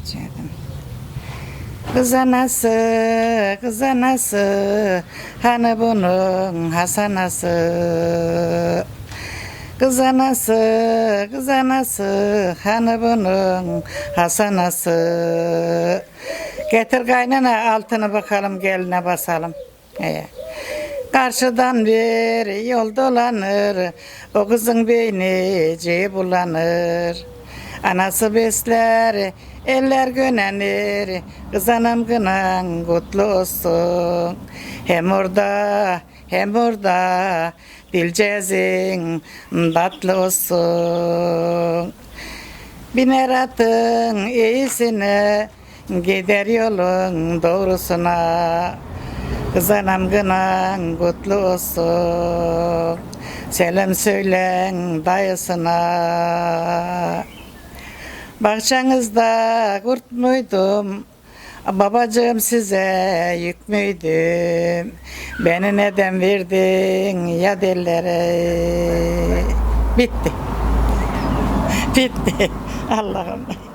Geçelim. Kız anası, kız anası, hani bunun hasanası. Kız anası, kız anası, hani bunun hasanası. Getir kaynana altını bakalım geline basalım. He. Karşıdan bir yol dolanır, o kızın beyni bulanır. Anası besler, eller gönenir, kız anam gınan kutlu olsun. Hem orada hem orada dilcezin tatlı olsun. Biner atın iyisine, gider yolun doğrusuna. Kız anam gınan kutlu olsun. Selam söylen dayısına. Bahçenizde kurt muydum? Babacığım size yük müydüm? Beni neden verdin ya dillere? Bitti. Bitti. Allah'ım.